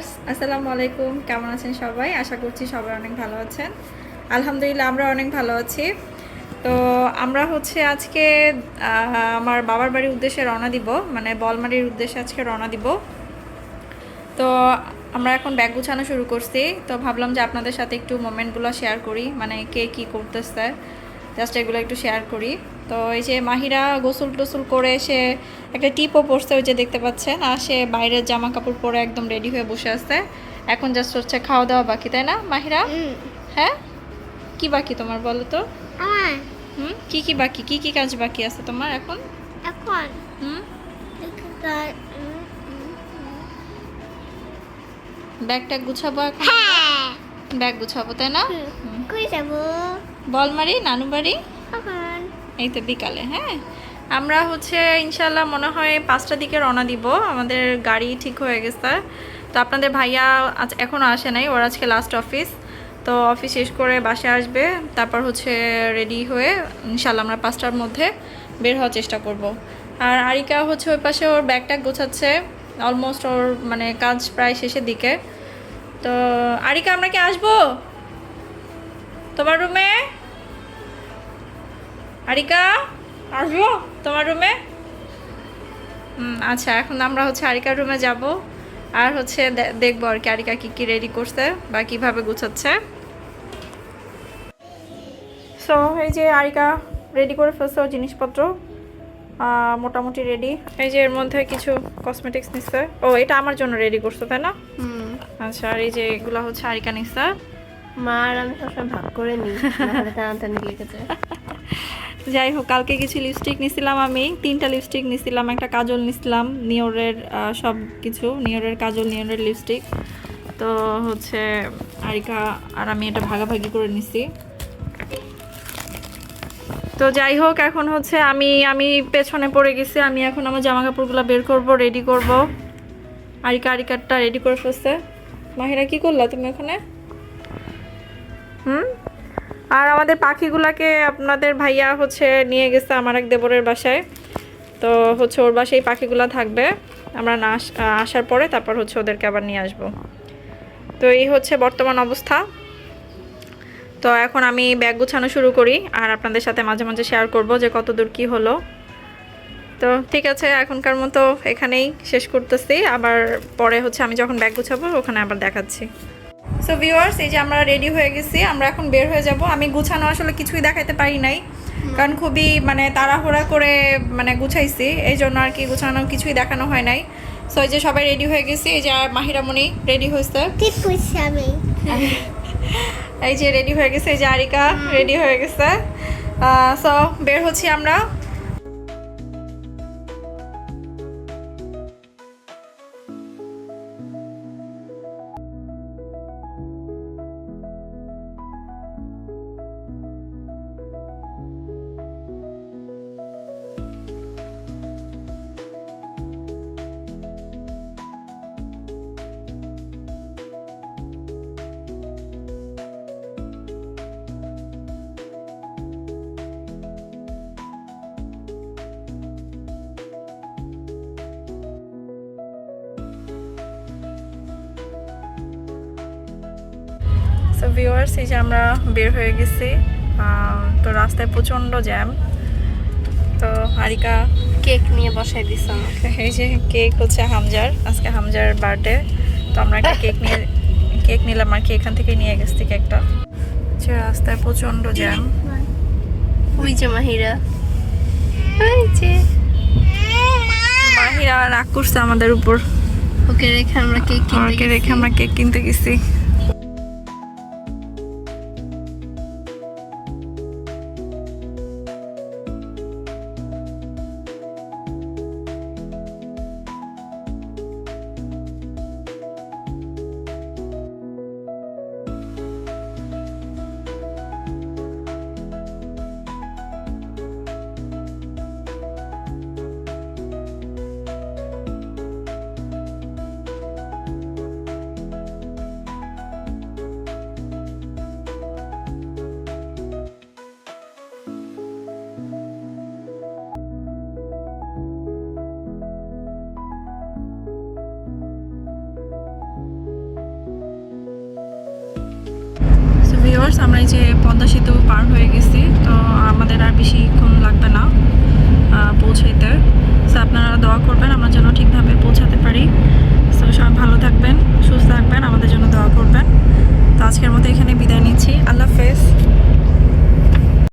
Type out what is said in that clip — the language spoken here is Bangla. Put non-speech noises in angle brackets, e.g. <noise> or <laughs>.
ভিউয়ার্স, আসসালামু আলাইকুম। কেমন আছেন সবাই? আশা করছি সবাই অনেক ভালো আছেন। আলহামদুলিল্লাহ, আমরা অনেক ভালো আছি। তো আমরা হচ্ছে আজকে আমার বাবার বাড়ির উদ্দেশ্যে রওনা দিব। মানে বলমারির উদ্দেশ্যে আজকে রওনা দিব। তো আমরা এখন ব্যাগ গুছানো শুরু করছি। তো ভাবলাম যে আপনাদের সাথে একটু মোমেন্টগুলো শেয়ার করি। মানে কে কী করতেছে জাস্ট এগুলো একটু শেয়ার করি। তো এই যে মাহিরা গোসল টোসল করে সে একটা টিপও পরছে ওই যে দেখতে পাচ্ছেন আর সে বাইরের জামা কাপড় পরে একদম রেডি হয়ে বসে আছে। এখন জাস্ট হচ্ছে খাওয়া দাওয়া বাকি তাই না মাহিরা? হ্যাঁ? কি বাকি তোমার বলো তো? হুম? কি কি বাকি? কি কি কাজ বাকি আছে তোমার এখন? এখন। হুম? একটা উম, উম, ব্যাগ ট্যাগ গুছাবো এখন? হ্যাঁ। ব্যাগ গুছাবো তাই না? যাব বলমারি নানু বাড়ি এই তো বিকালে হ্যাঁ? আমরা হচ্ছে ইনশাল্লাহ মনে হয় পাঁচটার দিকে রওনা দিব। আমাদের গাড়ি ঠিক হয়ে গেছে। তো আপনাদের ভাইয়া আজ এখনও আসে নাই ওর আজকে লাস্ট অফিস তো অফিস শেষ করে বাসে আসবে তারপর হচ্ছে রেডি হয়ে ইনশাল্লাহ আমরা পাঁচটার মধ্যে বের হওয়ার চেষ্টা করব। আর আরিকা হচ্ছে ওই পাশে ওর ব্যাগটা গোছাচ্ছে অলমোস্ট ওর মানে কাজ প্রায় শেষের দিকে। তো আরিকা আমরা কি আসব? তোমার রুমে আরিকা আসব তোমার রুমে হুম আচ্ছা এখন আমরা হচ্ছে আরিকার রুমে যাব। আর হচ্ছে দেখব আর কি আরিকা কী কী রেডি করছে বা কীভাবে গুছাচ্ছে। সো এই যে আরিকা রেডি করে ফেলছে জিনিসপত্র। মোটামুটি রেডি এই যে এর মধ্যে কিছু কসমেটিক্স নিচ্ছে। ও এটা আমার জন্য রেডি করছ তাই না? হুম। আচ্ছা আর এই যে এগুলো হচ্ছে আরিকা নিচ্ছে। মা আর আমি সবসময় ভাগ করে নিই নাহলে টানাটানি লেগে যায় যাই হোক, কালকে কিছু লিপস্টিক নিছিলাম আমি, তিনটা লিপস্টিক নিছিলাম, একটা কাজল নিছিলাম, নিওরের সব কিছু, নিওরের কাজল, নিওরের লিপস্টিক তো হচ্ছে আরিকা আর আমি এটা ভাগাভাগি করে নিছি। তো যাই হোক, এখন হচ্ছে আমি আমি পেছনে পড়ে গেছি, আমি এখন আমার জামা কাপড়গুলো বের করব রেডি করব। আরিকা, আরিকারটা রেডি করে ফেলছে। মাহিরা, কি করলা তুমি ওখানে? হুম? আর আমাদের পাখিগুলাকে আপনাদের ভাইয়া হচ্ছে নিয়ে গেছে আমার এক দেবরের বাসায়। তো হচ্ছে ওর বাসায় পাখিগুলো থাকবে। আমরা না আস- আসার পরে তারপর হচ্ছে ওদেরকে আবার নিয়ে আসব। তো এই হচ্ছে বর্তমান অবস্থা। তো এখন আমি ব্যাগ গুছানো শুরু করি আর আপনাদের সাথে মাঝে মাঝে শেয়ার করব যে কত দূর কী হলো। তো ঠিক আছে, এখনকার মতো এখানেই শেষ করতেছি। আবার পরে হচ্ছে আমি যখন ব্যাগ গুছাবো ওখানে আবার দেখাচ্ছি। সো ভিউয়ার্স এই যে আমরা রেডি হয়ে গেছি আমরা এখন বের হয়ে যাব। আমি গুছানো আসলে কিছুই দেখাতে পারি নাই কারণ খুবই মানে তাড়াহুড়া করে মানে গুছাইছি এই জন্য আর কি গুছানো কিছুই দেখানো হয় নাই। সো এই যে সবাই রেডি হয়ে গেছি এই যে আর মাহিরামণি রেডি হয়েছে ঠিক করছি আমি। এই যে রেডি হয়ে গেছে এই যে আরিকা রেডি হয়ে গেছে। সো বের হচ্ছি আমরা। সো ভিউয়ার্স এই যে আমরা বের হয়ে গেছি তো রাস্তায় প্রচণ্ড জ্যাম। তো হারিকা কেক নিয়ে বসাই দিস <laughs> এই যে কেক হচ্ছে হামজার আজকে হামজার বার্থডে। তো আমরা একটা কেক নিয়ে কেক নিলাম আর কি এখান থেকে নিয়ে গেছি কেকটা। যে রাস্তায় প্রচণ্ড জ্যাম। ওই যে মাহিরা। ওই যে। মাহিরা রাগ করছে আমাদের উপর। ওকে রেখে আমরা কেক কিনতে ওকে রেখে। আমরা কেক কিনতে গেছি। ভিউয়ার্স আমরা এই যে পদ্মা সেতু পার হয়ে গেছি, তো আমাদের আর বেশিক্ষণ লাগবে না পৌঁছাইতে। সো আপনারা